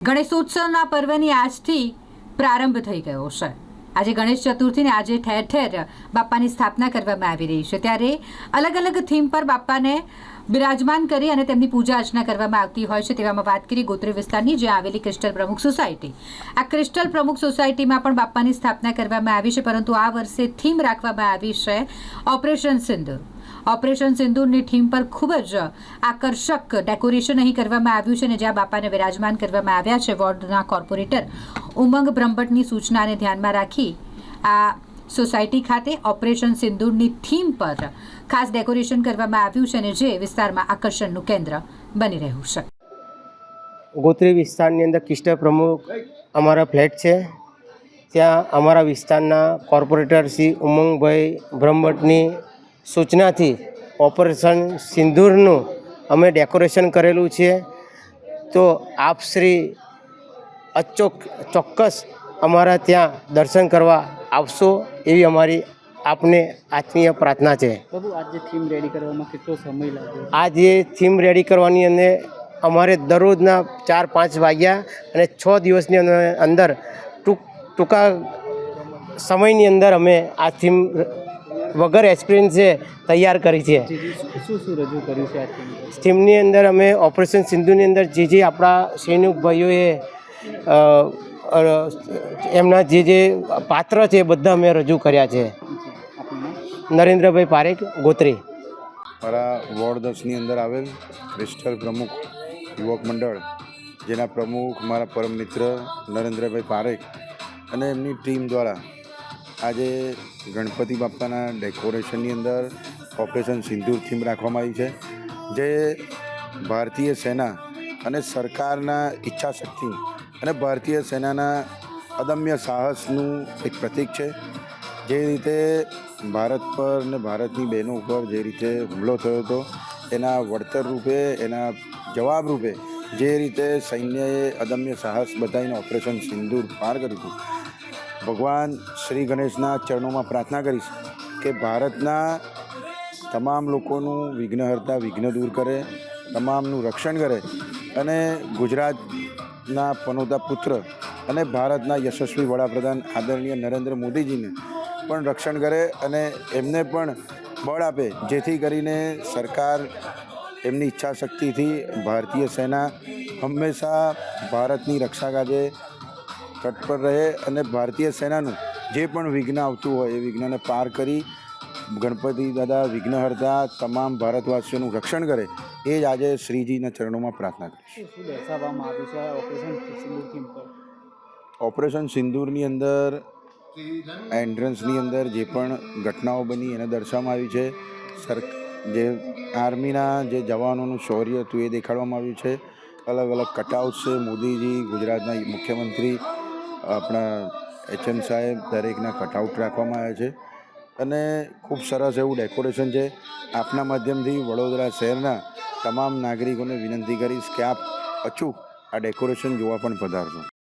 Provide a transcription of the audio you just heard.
ગણેશોત્સવના પર્વની આજથી પ્રારંભ થઈ ગયો છે. આજે ગણેશ ચતુર્થીને આજે ઠેર ઠેર બાપ્પાની સ્થાપના કરવામાં આવી રહી છે. ત્યારે અલગ અલગ થીમ પર બાપાને બિરાજમાન કરી અને તેમની પૂજા અર્ચના કરવામાં આવતી હોય છે તેવામાં વાત કરી ગોત્રી વિસ્તારની, જ્યાં આવેલી ક્રિસ્ટલ પ્રમુખ સોસાયટી. આ ક્રિસ્ટલ પ્રમુખ સોસાયટીમાં પણ બાપાની સ્થાપના કરવામાં આવી છે, પરંતુ આ વર્ષે થીમ રાખવામાં આવી છે ઓપરેશન સિંદૂર. ઓપરેશન સિંદૂરની થીમ પર ખૂબ જ આકર્ષક ડેકોરેશન અહીં કરવામાં આવ્યું છે અને જ્યાં બાપાને વિરાજમાન કરવામાં આવ્યા છે વોર્ડના કોર્પોરેટર ઉમંગ બ્રહ્મભટ્ટની સૂચનાને ધ્યાનમાં રાખી આ સોસાયટી ખાતે ઓપરેશન સિંદૂરની થીમ પર ખાસ ડેકોરેશન કરવામાં આવ્યું છે અને જે વિસ્તારમાં આકર્ષણનું કેન્દ્ર બની રહ્યું છે. ગોત્રી વિસ્તારની અંદર કિસ્ટર પ્રમુખ અમારા ફ્લેટ છે. ત્યાં અમારા વિસ્તારના કોર્પોરેટર શ્રી ઉમંગભાઈ બ્રહ્મભટ્ટની સૂચનાથી ઓપરેશન સિંદૂરનું અમે ડેકોરેશન કરેલું છે. તો આપ શ્રી અચોક ચોક્કસ અમારા ત્યાં દર્શન કરવા આવશો એવી અમારી આપને આત્મીય પ્રાર્થના છે. આજે થીમ રેડી કરવામાં કેટલો સમય લાગ્યો? આ થીમ રેડી કરવાની અંદર અમારે દરરોજના ચાર પાંચ વાગ્યા અને છ દિવસની અંદર ટૂંક ટૂંકા સમયની અંદર અમે આ થીમ વગર એક્સપિરિયન્સે તૈયાર કરી છે. શું શું રજૂ કર્યું છે આ અંદર અમે ઓપરેશન સિંધુની અંદર જે જે આપણા સૈનિક ભાઈઓએ એમના જે જે પાત્ર છે એ બધા અમે રજૂ કર્યા છે. નરેન્દ્રભાઈ પારેખ ગોત્રી. મારા વોર્ડ દસની અંદર આવેલ ક્રિસ્ટલ પ્રમુખ યુવક મંડળ જેના પ્રમુખ મારા પરમ મિત્ર નરેન્દ્રભાઈ પારેખ અને એમની ટીમ દ્વારા આજે ગણપતિ બાપ્પાના ડેકોરેશનની અંદર ઓપરેશન સિંદૂર થીમ રાખવામાં આવી છે, જે ભારતીય સેના અને સરકારના ઈચ્છાશક્તિ અને ભારતીય સેનાના અદમ્ય સાહસનું એક પ્રતીક છે. જે રીતે ભારત પર ને ભારતની બહેનો ઉપર જે રીતે હુમલો થયો હતો, એના વળતર રૂપે, એના જવાબ રૂપે જે રીતે સૈન્યએ અદમ્ય સાહસ બતાવીને ઓપરેશન સિંદૂર પાર કર્યું હતું ભગવાન શ્રી ગણેશના ચરણોમાં પ્રાર્થના કરીશ કે ભારતના તમામ લોકોનું વિઘ્નહર્તા વિઘ્ન દૂર કરે, તમામનું રક્ષણ કરે અને ગુજરાતના પનોતા પુત્ર અને ભારતના યશસ્વી વડાપ્રધાન આદરણીય નરેન્દ્ર મોદીજીને પણ રક્ષણ કરે અને એમને પણ બળ આપે, જેથી કરીને સરકાર એમની ઈચ્છા શક્તિથી ભારતીય સેના હંમેશા ભારતની રક્ષા કાજે તત્પર રહે અને ભારતીય સેનાનું જે પણ વિઘ્ન આવતું હોય એ વિઘ્નને પાર કરી ગણપતિ દાદા વિઘ્નહર્તા તમામ ભારતવાસીઓનું રક્ષણ કરે એ જ આજે શ્રીજીના ચરણોમાં પ્રાર્થના કરીશ. ઓપરેશન સિંદૂરની અંદર એન્ટ્રન્સની અંદર જે પણ ઘટનાઓ બની એને દર્શાવવામાં આવી છે. સર જે આર્મીના જે જવાનોનું શૌર્ય હતું એ દેખાડવામાં આવ્યું છે. અલગ અલગ કટઆઉટ છે. મોદીજી ગુજરાતના મુખ્યમંત્રી આપણા એચએમ સાહેબ દરેકના કટઆઉટ રાખવામાં આવ્યા છે. અને ખૂબ સરસ એવું ડેકોરેશન છે. આપના માધ્યમથી વડોદરા શહેરના તમામ નાગરિકોને વિનંતી કરીશ કે આપ અચૂક આ ડેકોરેશન જોવા પણ પધારજો